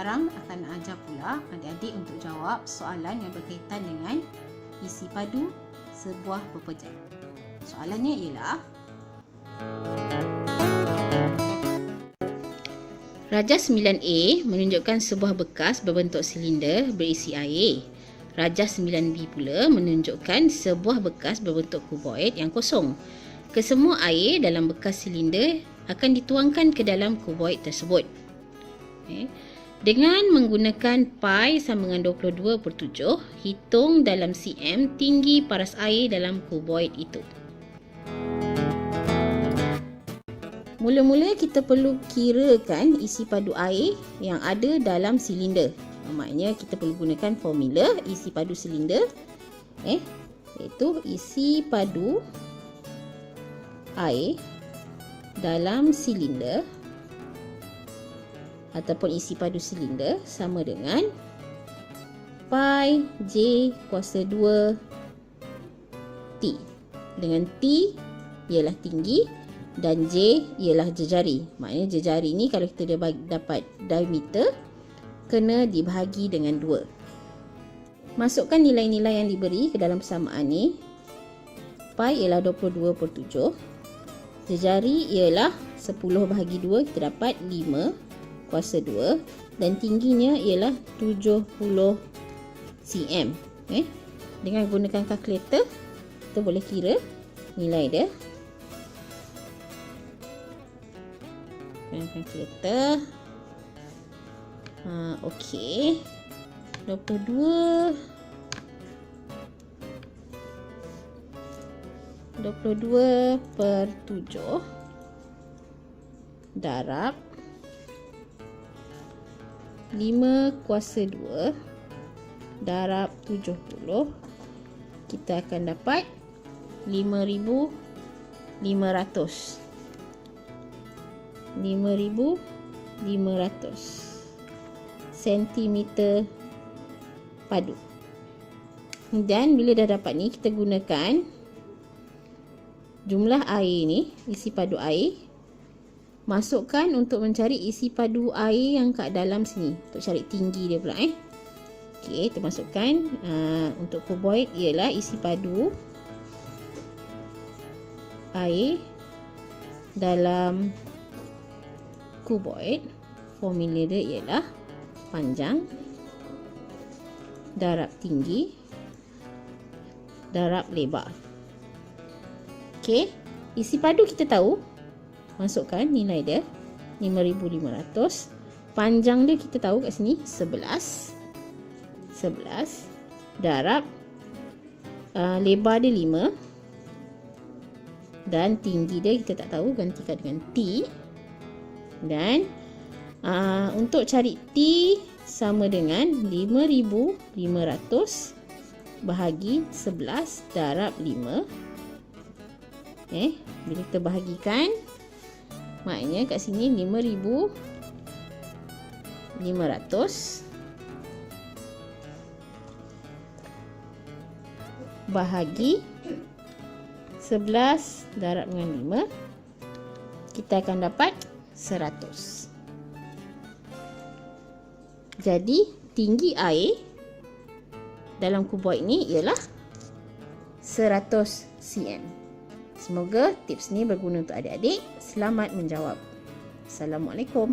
sekarang akan ajar pula adik-adik untuk jawab soalan yang berkaitan dengan isi padu sebuah pepejat. Soalannya ialah Rajah 9A menunjukkan sebuah bekas berbentuk silinder berisi air. Rajah 9B pula menunjukkan sebuah bekas berbentuk kuboid yang kosong. Kesemua air dalam bekas silinder akan dituangkan ke dalam kuboid tersebut. Okay. Dengan menggunakan pi sama dengan 22 per 7, hitung dalam cm tinggi paras air dalam kuboid itu. Mula-mula kita perlu kirakan isi padu air yang ada dalam silinder. Maknanya kita perlu gunakan formula isi padu silinder. Eh, iaitu isi padu air dalam silinder ataupun isi padu silinder sama dengan pi j kuasa 2 t. Dengan t ialah tinggi dan J ialah jejari. Maknanya jejari ni kalau kita dapat diameter kena dibahagi dengan 2. Masukkan nilai-nilai yang diberi ke dalam persamaan ni. Pi ialah 22 per 7. Jejari ialah 10 bahagi 2 kita dapat 5 kuasa 2 dan tingginya ialah 70 cm. Eh? Dengan gunakan kalkulator kita boleh kira nilai dia. Gunakan kereta ha, Okey. 22 22 per 7 darab 5 kuasa 2 darab 70 kita akan dapat 5500 5500 cm padu. Dan bila dah dapat ni kita gunakan jumlah air ni, isi padu air. Masukkan untuk mencari isi padu air yang kat dalam sini. Untuk cari tinggi dia pula eh. Okey, kita masukkan uh, untuk kuboid ialah isi padu air dalam cuboid formula dia ialah panjang darab tinggi darab lebar okey isi padu kita tahu masukkan nilai dia 5500 panjang dia kita tahu kat sini 11 11 darab uh, lebar dia 5 dan tinggi dia kita tak tahu gantikan dengan T. Dan uh, untuk cari T sama dengan 5500 bahagi 11 darab 5 eh bila kita bahagikan maknanya kat sini 5500 bahagi 11 darab dengan 5 kita akan dapat 100. Jadi, tinggi air dalam kuboid ni ialah 100 cm. Semoga tips ni berguna untuk adik-adik. Selamat menjawab. Assalamualaikum.